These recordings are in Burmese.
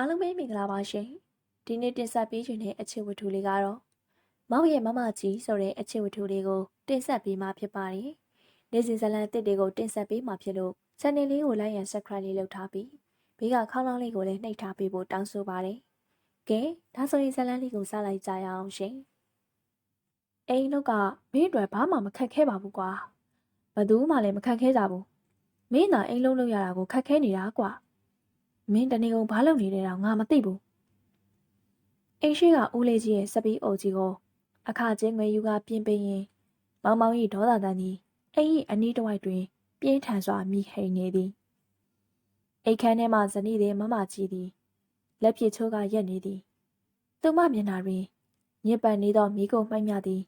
အားလုံးပဲမင်္ဂလာပါရှင်ဒီနေ့တင်ဆက်ပေးခြင်းတဲ့အချစ်ဝတ္ထုလေးကတော့မောင်ရဲ့မမကြီးဆိုတဲ့အချစ်ဝတ္ထုလေးကိုတင်ဆက်ပေးမှာဖြစ်ပါတယ်နေ့စဉ်ဇလန်အစ်စ်တွေကိုတင်ဆက်ပေးမှာဖြစ်လို့ channel လေးကို like and subscribe လေးလုပ်ထားပြီးဘေးကခေါင်းလောင်းလေးကိုလည်းနှိပ်ထားပေးဖို့တောင်းဆိုပါတယ်ကဲဒါဆိုရင်ဇလန်လေးကိုစလိုက်ကြရအောင်ရှင်အိမ်တို့ကမင်းအတွက်ဘာမှမခက်ခဲပါဘူးကွာဘသူမှလည်းမခက်ခဲကြဘူးမင်းသာအိမ်လုံးလုံးရတာကိုခက်ခဲနေတာကွာ မင်းတနေကုန်ဘာလုပ်နေလဲတော့ငါမသိဘူးအိမ်ရှိကဦးလေးကြီးရဲ့စပီးအိုကြီးကိုအခကျင်းငွေယူကပြင်းပင်းရင်မောင်မောင်၏ဒေါသတန်သည်အိမ်၏အနီးတစ်ဝိုက်တွင် ပြင်းထန်စွာမိဟိန်နေသည်အိတ်ခမ်းထဲမှဇနီးသည်မမကြီးသည်လက်ပြချိုးကရက်နေသည်သူမမျက်နှာတွင်ညစ်ပတ်နေသောမိကိုမှိုက်မြသည်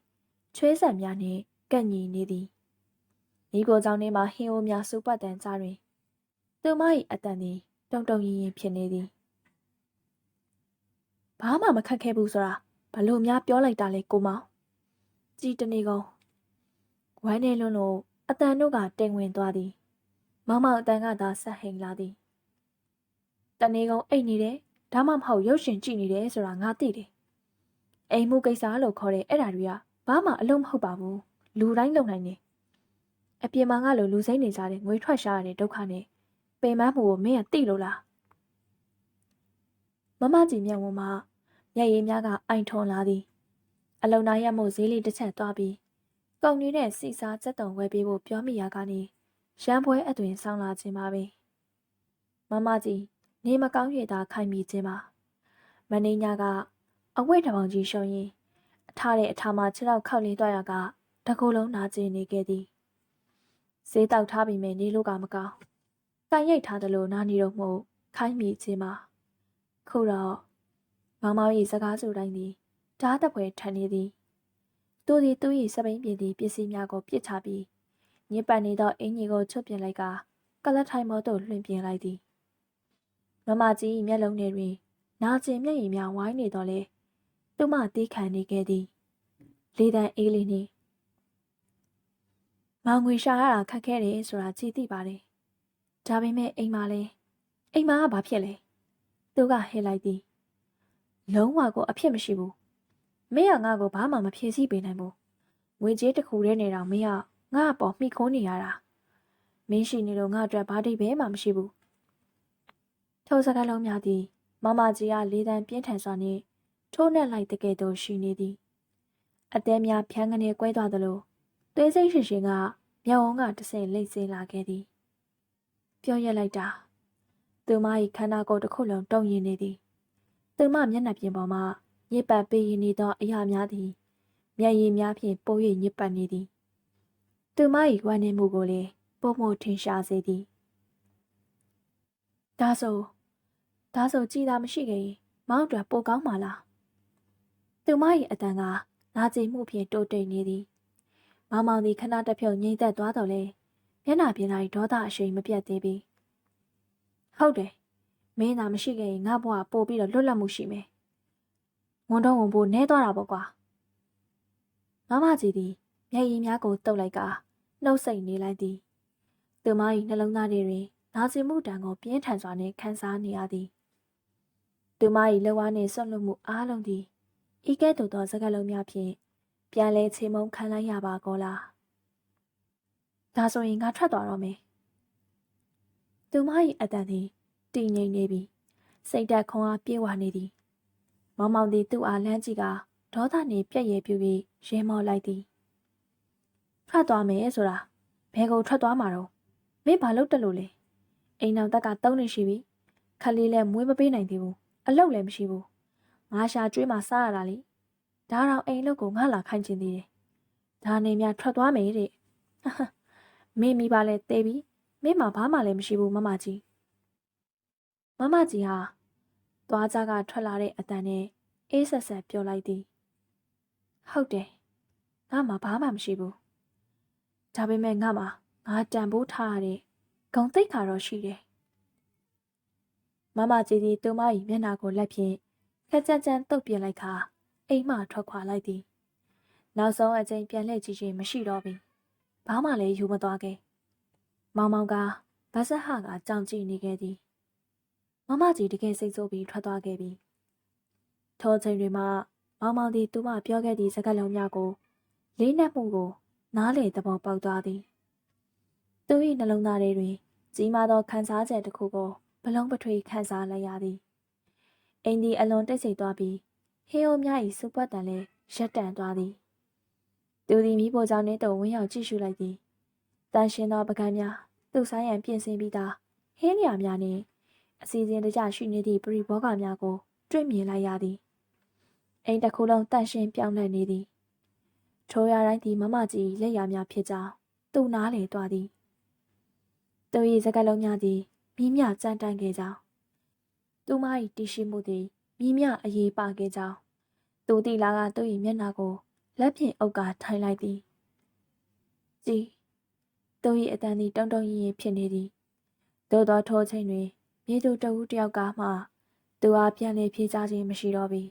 ချွေးဆက်များနှင့်ကန့်ညီနေသည်မိကိုကြောင့်ထဲမှဟင်းအိုးများစူပတ်တန်ကြတွင်သူမ၏အတန်သည် တုံတုံရင်ရင်ဖြစ်နေသည်ဘာမှမခက်ခဲဘူးဆိုတာဘလို့များပြောလိုက်တာလဲကိုမောင်ကြည်တနေကုန်ဝမ်းနေလွန်းလို့အတန်တို့ကတိမ်ဝင်သွားသည် မောင်မောင်အတန်ကသာဆက်ဟိန်လာသည်တနေကုန်အိတ်နေတယ်ဒါမှမဟုတ်ရုပ်ရှင်ကြည့်နေတယ်ဆိုတာငါသိတယ်အိမ်မှုကိစ္စလို့ခေါ်တဲ့အဲ့ဒါတွေကဘာမှအလုံးမဟုတ်ပါဘူးလူတိုင်းလုံနိုင်တယ်အပြင်မှာငါလိုလူစိမ့်နေကြတဲ့ငွေထွက်ရှာရတဲ့ဒုက္ခနဲ့ ပင်မမှုကိုမင်းကသိလို့လားမမကြီးမျက်ဝန်းမှာမျက်ရည်များကအိုင်ထွန်လာသည်အလုံနာရမို့ဈေးလေးတစ်ချက်သွားပြီးကုန်နေတဲ့စီစားစက်တုံဝဲပေးဖို့ပြောမိရာကနေရမ်းပွဲအသွင်ဆောင်းလာခြင်းပါပဲမမကြီးနေမကောင်းရတာခိုင်မိခြင်းပါမင်းညာကအဝိတပေါင်ကြီးရှုံရင်အထားတဲ့အထားမှာခြေထောက်ခောက်လေးသွားရကတကူလုံးနာကျင်နေခဲ့သည်ဈေးတောက်ထားပြီးမြနေလို့ကမကောင်း ကန်ရိတ်ထားသလိုနားနေတော့မှုခိုင်းမိခြင်းပါခုတော့မောင်မောင်၏စကားဆိုတိုင်းသည်ဓာတ်တပွဲထန်နေသည်သူသည်သူ၏စပိန်ပြင်သည့်ပစ္စည်းများကိုပြစ်ချပြီးညစ်ပတ်နေသောအင်ကြီးကိုချွတ်ပြင်လိုက်ကကလတ်ထိုင်မောသို့လွှင့်ပြင်လိုက်သည်မမကြီးမျက်လုံးထဲတွင် နာကျင်မျက်ရည်များဝိုင်းနေတော့လေသူမတီးခံနေခဲ့သည်လေတံအေးလေးနှင့်မောင်ငွေရှာရတာခက်ခဲတယ်ဆိုတာကြည်သိပါတယ် ဒါပေမဲ့အိမ်မှာလဲအိမ်မှာကဘာဖြစ်လဲသူကဟဲလိုက်သည်လုံးဝကိုအဖြစ်မရှိဘူးမင်းကငါ့ကိုဘာမှမဖြေစီပေးနိုင်ဘူးငွေကြေးတစ်ခုတည်းနေတော့မင်းကငါ့အပေါ်မှီခိုးနေရတာမင်းရှိနေလို့ငါအတွက်ဘာတိပဲမှမရှိဘူးထိုစကားလုံးများသည်မမကြီးကလေးတန်းပြင်းထန်စွာနှင့်ထိုးနှက်လိုက်တဲ့ကဲ့သို့ရှိနေသည်အသေးများဖြန်းကနေကွဲသွားသလိုသွေးစိတ်ရှင်ရှင်ကမြောင်ဝန်းကတဆင်လိမ့်စေလာခဲ့သည် ပြောရလိုက်တာသူမ၏ခန္ဓာကိုယ်တစ်ခုလုံးတုံ့ရင်နေသည်သူမမျက်နှာပြင်ပေါ်မှညစ်ပတ်ပေးရင်နေသောအရာများသည်မျက်ရည်များဖြင့်ပို၍ညစ်ပတ်နေသည်သူမ၏ဝမ်းနည်းမှုကိုလည်းပုံမထင်ရှားစေသည်ဒါဆိုဒါဆိုကြည်သာမရှိခဲ့ရင်မောင်အတွက်ပိုကောင်းပါလားသူမ၏အတန်ကနာကျင်မှုဖြင့်တိုးတိတ်နေသည်မောင်မောင်သည်ခဏတစ်ဖြုတ်ငြိမ်သက်သွားတော့လေ မျက်နှာပြင်လိုက်ဒေါသအရှိန်မပြတ်သေးပြီဟုတ်တယ်မင်းသာမရှိခဲ့ရင်ငါဘဝပို့ပြီးတော့လွတ်လပ်မှုရှိမယ်ဝန်တော့ဝန်ဖို့နဲသွားတာပေါ့ကွာမမကြီးသည်မျက်ရည်များကိုတုပ်လိုက်ကနှုတ်ဆက်နေလိုက်သည်သူမ၏နှလုံးသားထဲတွင်နာကျင်မှုတံကိုပြင်းထန်စွာနှင့်ခံစားနေရသည်သူမ၏လက်ဝါးနှင့်ဆွတ်လွတ်မှုအားလုံးသည်ဤကဲ့သို့သောစကားလုံးများဖြင့်ပြန်လဲချေမုန်းခံလိုက်ရပါကောလား ဒါဆိုရင်ငါထွက်သွားတော့မယ်သူမ၏အတန်သည်တည်ငြိမ်နေပြီစိတ်ဓာတ်ခွန်အားပြေဝနေသည်မောင်မောင်သည်သူ့အားလမ်းကြည့်ကဒေါသနှင့်ပြက်ရည်ပြူပြီးရဲမောလိုက်သည်ထွက်သွားမယ်ဆိုတာဘယ်ကိုထွက်သွားမှာတော့မင်းဘာလုပ်တက်လို့လဲအိမ်အောင်တက်ကသုံးနေရှိပြီခလေးလည်းမွေးမပေးနိုင်သေးဘူးအလုပ်လည်းမရှိဘူးငါရှာကျွေးမှစားရတာလေဒါတော့အိမ်လုပ်ကိုငါလာခိုင်းချင်သေးတယ်ဒါနေများထွက်သွားမယ်တဲ့ မင်းမိပါလဲတဲပြီမင်းမှာဘာမှလည်းမရှိဘူးမမကြီးမမကြီးဟာသွားကြကထွက်လာတဲ့အတန်နဲ့အေးဆက်ဆက်ပြောလိုက်သည်ဟုတ်တယ်ငါမှဘာမှမရှိဘူးဒါပေမဲ့ငါမှငါတန်ဖိုးထားရတဲ့ဂုံသိက္ခါတော့ရှိတယ်မမကြီးသည်သူမ၏မျက်နှာကိုလက်ဖြင့်ခက်ကြမ်းကြမ်းတုပ်ပြလိုက်ခါအိမ်မှထွက်ခွာလိုက်သည် နောက်ဆုံးအချိန်ပြန်လှည့်ကြည့်ခြင်းမရှိတော့ပြီ ဘာမှလည်းယူမသွားခဲ့မောင်မောင်ကဗဆက်ဟကကြောင်ကြည့်နေခဲ့သည်မမကြီးတကယ်စိတ်ဆိုးပြီးထွက်သွားခဲ့ပြီထိုအချိန်တွေမှာမောင်မောင်သည်သူမပြောခဲ့သည့်စကားလုံးများကိုလေးနက်မှုကို နားလေသဘောပေါက်သွားသည်သူ၏နှလုံးသားထဲတွင် ကြီးမားသောခံစားချက်တစ်ခုကိုဘလုံးပထွေခံစားလိုက်ရသည်အိမ်ဒီအလွန်တိတ်ဆိတ်သွားပြီးဟင်းအိုများ၏စူပွက်တန်လည်းရက်တန့်သွားသည် သူသည်မိဖို့ကြောင့်နှင့်တော့ဝင်းရောက်ကြည့်ရှုလိုက်သည်တန်ရှင်သောပကံများသူ့ဆိုင်ရန်ပြင်ဆင်ပြီးသားဟင်းလျာများနှင့်အစီအစဉ်တကျရှိနေသည့်ပရိဘောဂများကို တွေ့မြင်လိုက်ရသည်အိမ်တစ်ခုလုံးတန့်ရှင်းပြောင်းလဲနေသည်ထိုရတိုင်းသည်မမကြီးလက်ရများဖြစ်ကြောင်းသူနားလေသွားသည်သူ၏စကားလုံးများသည်မိမြကြမ်းတမ်းခဲ့ကြောင်းသူမ၏တည်ရှိမှုသည်မိမြအရေးပါခဲ့ကြောင်းသူတီလာကသူ၏မျက်နှာကို လက်ဖြင့်အုပ်ကထိုင်လိုက်သည်ကြည်သူ၏အတန်သည်တုံတုံရင်ရင်ဖြစ်နေသည်သို့သောထိုချိန်တွင်မြေသူတဦးတယောက်ကမှသူအားပြန်လေဖြေချခြင်းမရှိတော့ပြီ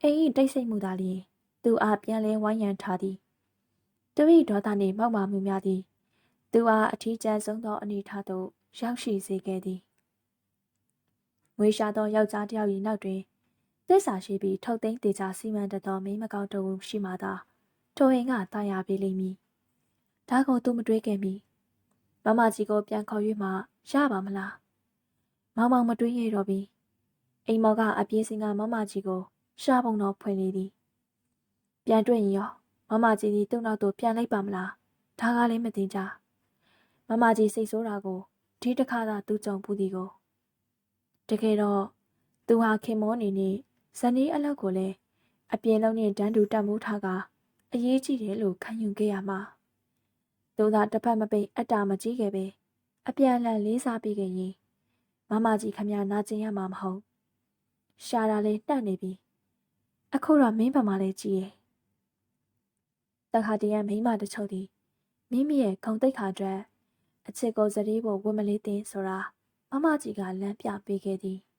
အိမ်၏တိတ်ဆိတ်မှုသာလျှင်သူအားပြန်လဲဝိုင်းရန်ထားသည်သူ၏ဒေါသနှင့်မောက်မာမှုများသည်သူအားအထီးကျန်ဆုံးသောအနေအထားသို့ရောက်ရှိစေခဲ့သည်ငွေရှာသောယောက်ျားတစ်ယောက်၏နောက်တွင် သစ္စာရှိပြီးထုတ်သိမ်းတေချာစီမံတတ်သောမိန်းမကောင်းတဦးရှိမှသာထိုအိမ်ကတာယာပေးလိမ့်မည်ဒါကိုသူမတွေးခဲ့မီမမကြီးကိုပြန်ခေါ်၍မှရပါမလားမောင်မောင်မတွေးရတော့ပြီအိမ်မော်ကအပြေးစင်ကမမကြီးကိုရှားပုံတော့ဖွင့်လေသည်ပြန်တွေ့ရင်ရောမမကြီးဒီသူ့နောက်သို့ပြန်လိုက်ပါမလားဒါကလည်းမသိကြမမကြီးစိတ်ဆိုးတာကိုဒီတစ်ခါသာသူကြုံပူသည်ကိုတကယ်တော့သူဟာခင်မောနေနဲ့ ဇနီးအလောက်ကိုလည်းအပြင်လုံးနဲ့တန်းတူတတ်မိုးထားကအရေးကြီးတယ်လို့ခံယူခဲ့ရမှာသူသာတစ်ဖက်မပိတ်အတ္တာမကြီးခဲ့ပဲအပြန်လန်လေးစားပြီးခင်ရင်မမကြီးခမနာကျင်ရမှာမဟုတ်ရှာတာလေးနှံ့နေပြီအခုတော့မင်းဗမာလေးကြီးရဲ့တခါတည်းကမိမတချို့သည်မိမိရဲ့ဂုံတိတ်ခါအတွက်အချစ်ကိုစတိဖို့ဝတ်မလေးတင်ဆိုတာမမကြီးကလမ်းပြပေးခဲ့သည်။